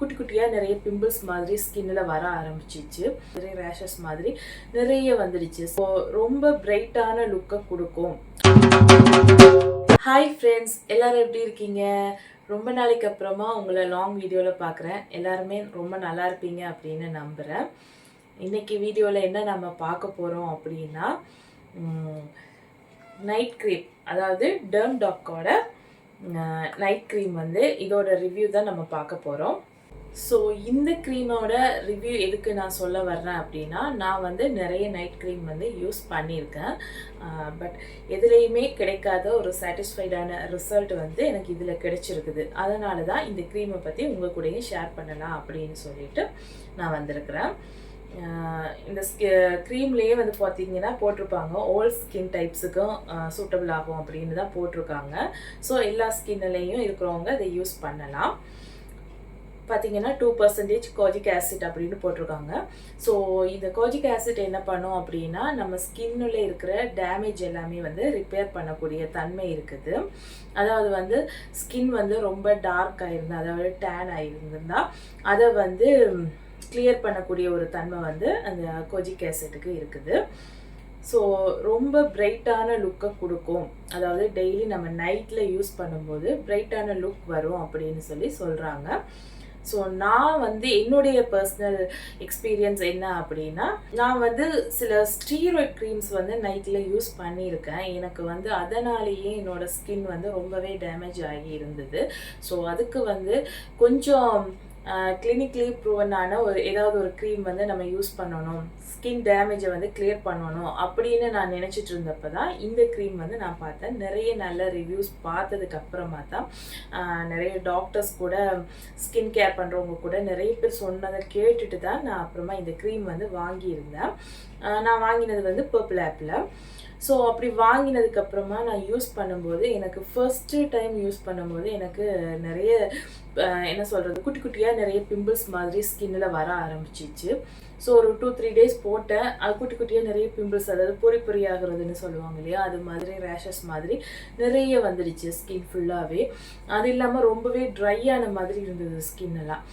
குட்டி குட்டியாக நிறைய பிம்பிள்ஸ் மாதிரி ஸ்கின்னில் வர ஆரம்பிச்சிச்சு. நிறைய ரேஷஸ் மாதிரி நிறைய வந்துடுச்சு. ஸோ ரொம்ப பிரைட்டான லுக்கை கொடுக்கும். ஹாய் ஃப்ரெண்ட்ஸ் எல்லாரும் எப்படி இருக்கீங்க? ரொம்ப நாளைக்கு அப்புறமா உங்களை லாங் வீடியோவில் பார்க்குறேன் எல்லாருமே ரொம்ப நல்லா இருப்பீங்க அப்படின்னு நம்புகிறேன் இன்னைக்கு வீடியோவில் என்ன நம்ம பார்க்க போகிறோம் அப்படின்னா நைட் க்ரீம் அதாவது டர்ம் டாக்கோட நைட் க்ரீம் வந்து இதோட ரிவ்யூ தான் நம்ம பார்க்க போகிறோம் ஸோ இந்த க்ரீமோட ரிவ்யூ எதுக்கு நான் சொல்ல வர்றேன் அப்படின்னா நான் வந்து நிறைய நைட் க்ரீம் வந்து யூஸ் பண்ணியிருக்கேன். பட் எதுலேயுமே கிடைக்காத ஒரு சாட்டிஸ்ஃபைடான ரிசல்ட் வந்து எனக்கு இதில் கிடைச்சிருக்குது. அதனால தான் இந்த க்ரீமை பற்றி உங்கள் கூடயும் ஷேர் பண்ணலாம் அப்படின்னு சொல்லிட்டு நான் வந்திருக்கிறேன். இந்த க்ரீம்லேயே வந்து பார்த்தீங்கன்னா போட்டிருப்பாங்க. ஓல்ட் ஸ்கின் டைப்ஸுக்கும் சூட்டபிள் ஆகும் அப்படின்னு தான் போட்டிருக்காங்க. ஸோ எல்லா ஸ்கின்னிலையும் இருக்கிறவங்க இதை யூஸ் பண்ணலாம். பார்த்தீங்கன்னா டூ பர்சன்டேஜ் கோஜிக் ஆசிட் அப்படின்னு போட்டிருக்காங்க. ஸோ இந்த கோஜிக் ஆசிட் என்ன பண்ணும் அப்படின்னா நம்ம ஸ்கின்னுள்ள இருக்கிற டேமேஜ் எல்லாமே வந்து ரிப்பேர் பண்ணக்கூடிய தன்மை இருக்குது. அதாவது வந்து ஸ்கின் வந்து ரொம்ப டார்க் ஆயிருந்தா அதாவது டேன் ஆயிருந்தா அதை வந்து கிளியர் பண்ணக்கூடிய ஒரு தன்மை வந்து அந்த கோஜிக் ஆசிட்டுக்கு இருக்குது. ஸோ ரொம்ப பிரைட்டான லுக்கை கொடுக்கும். அதாவது டெய்லி நம்ம நைட்டில் யூஸ் பண்ணும்போது பிரைட்டான லுக் வரும் அப்படின்னு சொல்லி சொல்கிறாங்க ஸோ நான் வந்து என்னுடைய பர்சனல் எக்ஸ்பீரியன்ஸ் என்ன அப்படின்னா நான் வந்து சில ஸ்டீராய்ட் க்ரீம்ஸ் வந்து நைட்டில் யூஸ் பண்ணியிருக்கேன். எனக்கு வந்து அதனாலேயே என்னோட ஸ்கின் வந்து ரொம்பவே டேமேஜ் ஆகி இருந்தது. ஸோ அதுக்கு வந்து கொஞ்சம் கிளினிக்லி ப்ரூவனான ஒரு ஏதாவது ஒரு க்ரீம் வந்து நம்ம யூஸ் பண்ணணும். ஸ்கின் டேமேஜை வந்து கிளியர் பண்ணணும் அப்படின்னு நான் நினச்சிட்டு இருந்தப்போ தான் இந்த க்ரீம் வந்து நான் பார்த்தேன். நிறைய நல்ல ரிவ்யூஸ் பார்த்ததுக்கு அப்புறமா தான் நிறைய டாக்டர்ஸ் கூட ஸ்கின் கேர் பண்ணுறவங்க கூட நிறைய பேர் சொன்னதை கேட்டுட்டு தான் நான் அப்புறமா இந்த க்ரீம் வந்து வாங்கியிருந்தேன். நான் வாங்கினது வந்து பர்பிள் ஆப்பில் ஸோ அப்படி வாங்கினதுக்கு அப்புறமா நான் யூஸ் பண்ணும்போது எனக்கு ஃபர்ஸ்ட்டு டைம் யூஸ் பண்ணும்போது எனக்கு நிறைய என்ன சொல்கிறது குட்டி குட்டியாக நிறைய பிம்பிள்ஸ் மாதிரி ஸ்கின்னில் வர ஆரம்பிச்சிச்சு. ஸோ ஒரு டூ த்ரீ டேஸ் போட்டேன். அது குட்டி குட்டியாக நிறைய பிம்பிள்ஸ் அதாவது பொறி பொறியாகிறதுன்னு சொல்லுவாங்க இல்லையா? அது மாதிரி ரேஷஸ் மாதிரி நிறைய வந்துடுச்சு ஸ்கின் ஃபுல்லாகவே அது இல்லாமல் ரொம்பவே ட்ரையான மாதிரி இருந்தது ஸ்கின் எல்லாம்.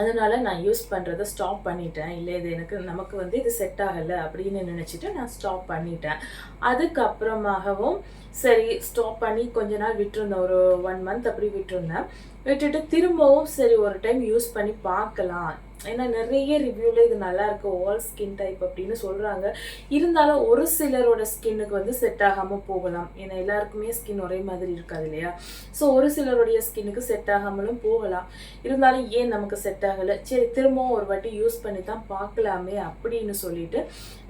அதனால் நான் யூஸ் பண்ணுறதை ஸ்டாப் பண்ணிட்டேன். இல்லை இது எனக்கு நமக்கு வந்து இது செட் ஆகலை அப்படின்னு நினச்சிட்டு நான் ஸ்டாப் பண்ணிட்டேன். அதுக்கப்புறமாகவும் சரி ஸ்டாப் பண்ணி கொஞ்ச நாள் விட்டுருந்தேன். ஒரு ஒன் மந்த் அப்படி விட்டுருந்தேன். விட்டுட்டு திரும்பவும் சரி ஒரு டைம் யூஸ் பண்ணி பார்க்கலாம். ஏன்னா நிறைய ரிவ்யூவில் இது நல்லா இருக்கு ஆல் ஸ்கின் டைப் அப்படின்னு சொல்கிறாங்க இருந்தாலும் ஒரு சிலரோட ஸ்கின்னுக்கு வந்து செட் ஆகாமல் போகலாம். ஏன்னா எல்லாருக்குமே ஸ்கின் ஒரே மாதிரி இருக்காது இல்லையா? ஸோ ஒரு சிலருடைய ஸ்கின்னுக்கு செட் ஆகாமலும் போகலாம். இருந்தாலும் ஏன் நமக்கு செட் ஆகலை? சரி திரும்பவும் ஒரு வாட்டி யூஸ் பண்ணி தான் பார்க்கலாமே அப்படின்னு சொல்லிட்டு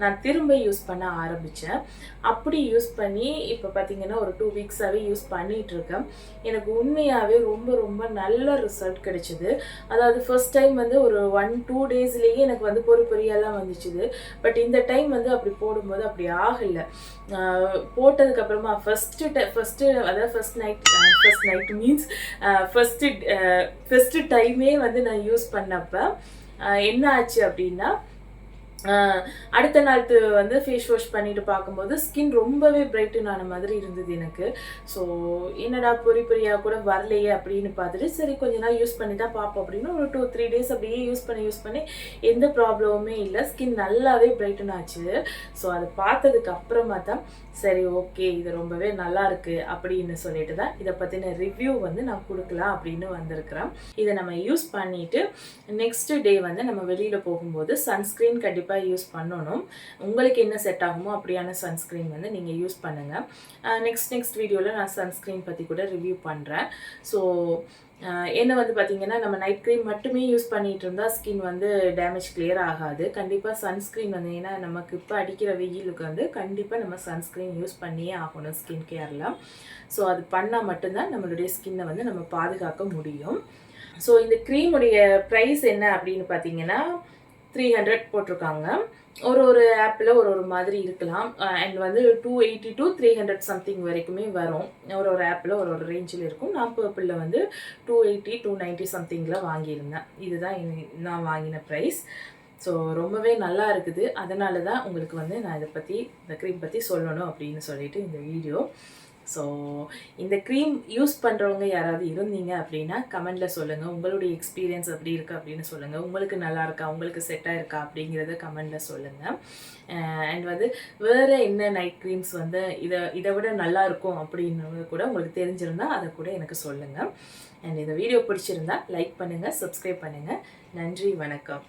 நான் திரும்ப யூஸ் பண்ண ஆரம்பித்தேன் அப்படி யூஸ் பண்ணி இப்போ பார்த்தீங்கன்னா ஒரு டூ வீக்ஸாகவே யூஸ் பண்ணிகிட்டு இருக்கேன் எனக்கு உண்மையாகவே ரொம்ப ரொம்ப நல்ல ரிசல்ட் கிடைச்சிது. அதாவது ஃபர்ஸ்ட் டைம் வந்து ஒரு ஒன் டூ டேஸ்லேயே எனக்கு வந்து பொறி பொறியெல்லாம் வந்துச்சுது. பட் இந்த டைம் வந்து அப்படி போடும்போது அப்படி ஆகலை. போட்டதுக்கப்புறமா ஃபஸ்ட்டு டை ஃபஸ்ட்டு அதாவது first night first night means first first டைமே வந்து நான் யூஸ் பண்ணப்போ என்ன ஆச்சு அப்படின்னா அடுத்த நாள் வந்து ஃபேஸ் வாஷ் பண்ணிட்டு பார்க்கும்போது ஸ்கின் ரொம்பவே பிரைட்டன் ஆன மாதிரி இருந்தது எனக்கு. ஸோ என்னடா பொறி பொரியாக கூட வரலையே அப்படின்னு பார்த்துட்டு சரி கொஞ்ச நாள் யூஸ் பண்ணி தான் பார்ப்போம் அப்படின்னு ஒரு டூ த்ரீ டேஸ் அப்படியே யூஸ் பண்ணி யூஸ் பண்ணி எந்த ப்ராப்ளமுமே இல்லை. ஸ்கின் நல்லாவே பிரைட்டன் ஆச்சு. ஸோ அது பார்த்ததுக்கு அப்புறமா தான் சரி ஓகே இது ரொம்பவே நல்லா இருக்கு அப்படின்னு சொல்லிட்டு தான் இதை பற்றின ரிவ்யூ வந்து நான் கொடுக்கலாம் அப்படின்னு வந்திருக்கிறேன். இதை நம்ம யூஸ் பண்ணிட்டு நெக்ஸ்ட் டே வந்து நம்ம வெளியில் போகும்போது சன்ஸ்க்ரீன் கண்டிப்பாக யூஸ் பண்ணணும். உங்களுக்கு என்ன செட் ஆகுமோ அப்படியான சன்ஸ்க்ரீன் வந்து நீங்கள் யூஸ் பண்ணுங்கள் நெக்ஸ்ட் நெக்ஸ்ட் வீடியோவில் நான் சன்ஸ்க்ரீன் பற்றி கூட ரிவ்யூ பண்ணுறேன் ஸோ என்ன வந்து பார்த்தீங்கன்னா நம்ம நைட் க்ரீம் மட்டுமே யூஸ் பண்ணிகிட்டு இருந்தால் ஸ்கின் வந்து டேமேஜ் கிளியர் ஆகாது. கண்டிப்பாக சன்ஸ்க்ரீன் வந்து ஏன்னா நமக்கு இப்போ அடிக்கிற வெயிலுக்கு வந்து கண்டிப்பாக நம்ம சன்ஸ்க்ரீன் யூஸ் பண்ணியே ஆகணும் ஸ்கின் கேரில் ஸோ அது பண்ணால் மட்டும்தான் நம்மளுடைய ஸ்கின்னை வந்து நம்ம பாதுகாக்க முடியும். ஸோ இந்த க்ரீமுடைய ப்ரைஸ் என்ன அப்படின்னு பார்த்தீங்கன்னா த்ரீ ஹண்ட்ரட் போட்டிருக்காங்க. ஒரு ஒரு ஆப்பில் ஒரு ஒரு மாதிரி இருக்கலாம். அண்ட் வந்து two eighty to three hundred something வரைக்குமே வரும். ஒரு ஒரு ஆப்பில் ஒரு ஒரு ரேஞ்சில் இருக்கும். நான் பர்பிளில் வந்து டூ எயிட்டி டூ நைன்ட்டி சம்திங்கில் வாங்கியிருந்தேன். இதுதான் நான் வாங்கின ப்ரைஸ் ஸோ ரொம்பவே நல்லா இருக்குது. அதனால தான் உங்களுக்கு வந்து நான் இதை பற்றி இந்த க்ரீம் பற்றி சொல்லணும் அப்படின்னு சொல்லிட்டு இந்த வீடியோ ஸோ இந்த க்ரீம் யூஸ் பண்ணுறவங்க யாராவது இருந்தீங்க அப்படின்னா கமெண்டில் சொல்லுங்கள் உங்களுடைய எக்ஸ்பீரியன்ஸ் எப்படி இருக்குது அப்படின்னு சொல்லுங்கள் உங்களுக்கு நல்லா இருக்கா? உங்களுக்கு செட்டாக இருக்கா அப்படிங்கிறத கமெண்டில் சொல்லுங்கள் அண்ட் வந்து வேறு என்ன நைட் க்ரீம்ஸ் வந்து இதை இதை விட நல்லா இருக்கும் அப்படின்னு கூட உங்களுக்கு தெரிஞ்சிருந்தால் அதை கூட எனக்கு சொல்லுங்கள் அண்ட் இந்த வீடியோ பிடிச்சிருந்தா லைக் பண்ணுங்கள் சப்ஸ்கிரைப் பண்ணுங்கள் நன்றி வணக்கம்.